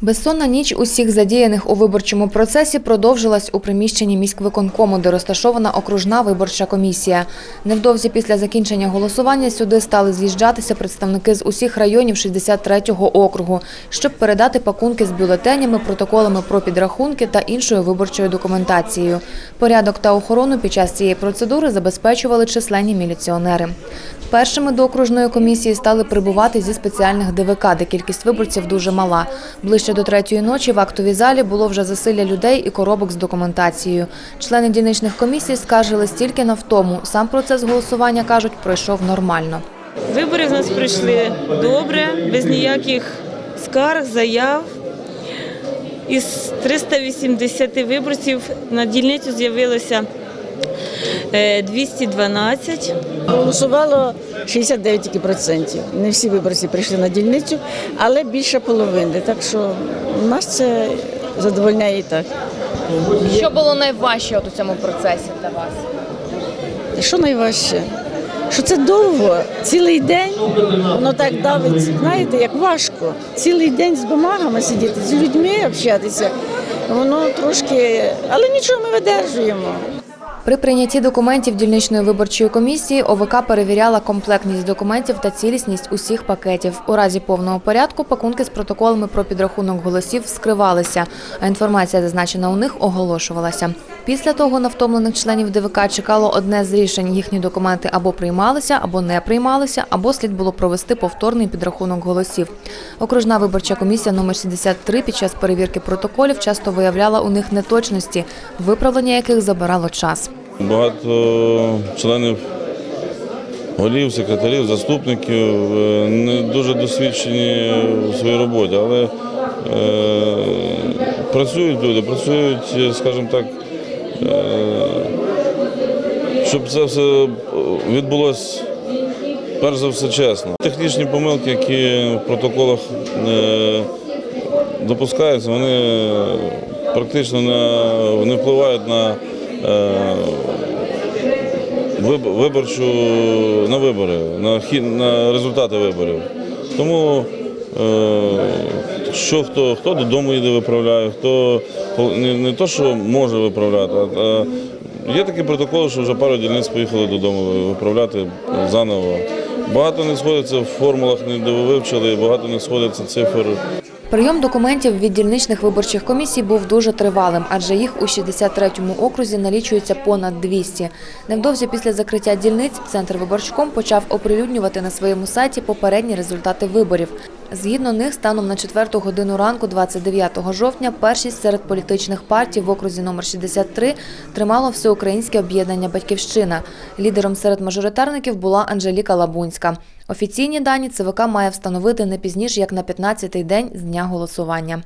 Безсонна ніч усіх задіяних у виборчому процесі продовжилась у приміщенні міськвиконкому, де розташована окружна виборча комісія. Невдовзі після закінчення голосування сюди стали з'їжджатися представники з усіх районів 63-го округу, щоб передати пакунки з бюлетенями, протоколами про підрахунки та іншою виборчою документацією. Порядок та охорону під час цієї процедури забезпечували численні міліціонери. Першими до окружної комісії стали прибувати зі спеціальних ДВК, де кількість виборців дуже мала. Ближче до третьої ночі в актовій залі було вже засилля людей і коробок з документацією. Члени дільничних комісій скаржились тільки на втому. Сам процес голосування, кажуть, пройшов нормально. Вибори в нас пройшли добре, без ніяких скарг, заяв. Із 380 виборців на дільницю з'явилося 212. Голосувало 69 тільки процентів. Не всі виборці прийшли на дільницю, але більше половини. Так що нас це задовольняє і так. Що було найважче у цьому процесі для вас? Що найважче? Що це довго, цілий день, воно так давить, знаєте, як важко. Цілий день з бумагами сидіти, з людьми общатися. Воно трошки, але нічого ми видержуємо. При прийнятті документів дільничної виборчої комісії ОВК перевіряла комплектність документів та цілісність усіх пакетів. У разі повного порядку пакунки з протоколами про підрахунок голосів скривалися, а інформація, зазначена у них, оголошувалася. Після того на втомлених членів ДВК чекало одне з рішень. Їхні документи або приймалися, або не приймалися, або слід було провести повторний підрахунок голосів. Окружна виборча комісія номер 63 під час перевірки протоколів часто виявляла у них неточності, виправлення яких забирало час. Багато членів голів, секретарів, заступників е, не дуже досвідчені у своїй роботі, але е, працюють люди, працюють, скажімо так, е, щоб це все відбулося перш за все чесно. Технічні помилки, які в протоколах е, допускаються, вони практично не, впливають на виборчу на вибори, на на результати виборів. Тому е, що хто, хто додому йде, виправляє, хто не, не то, що може виправляти, а, а є такі протоколи, що вже пару дільниць поїхали додому виправляти заново. Багато не сходиться в формулах, не вивчили, багато не сходиться цифр. Прийом документів від дільничних виборчих комісій був дуже тривалим, адже їх у 63-му окрузі налічується понад 200. Невдовзі після закриття дільниць Центр виборчком почав оприлюднювати на своєму сайті попередні результати виборів. Згідно них, станом на 4 годину ранку 29 жовтня першість серед політичних партій в окрузі номер 63 тримало всеукраїнське об'єднання «Батьківщина». Лідером серед мажоритарників була Анжеліка Лабунська. Офіційні дані ЦВК має встановити не пізніше, як на 15-й день з дня голосування.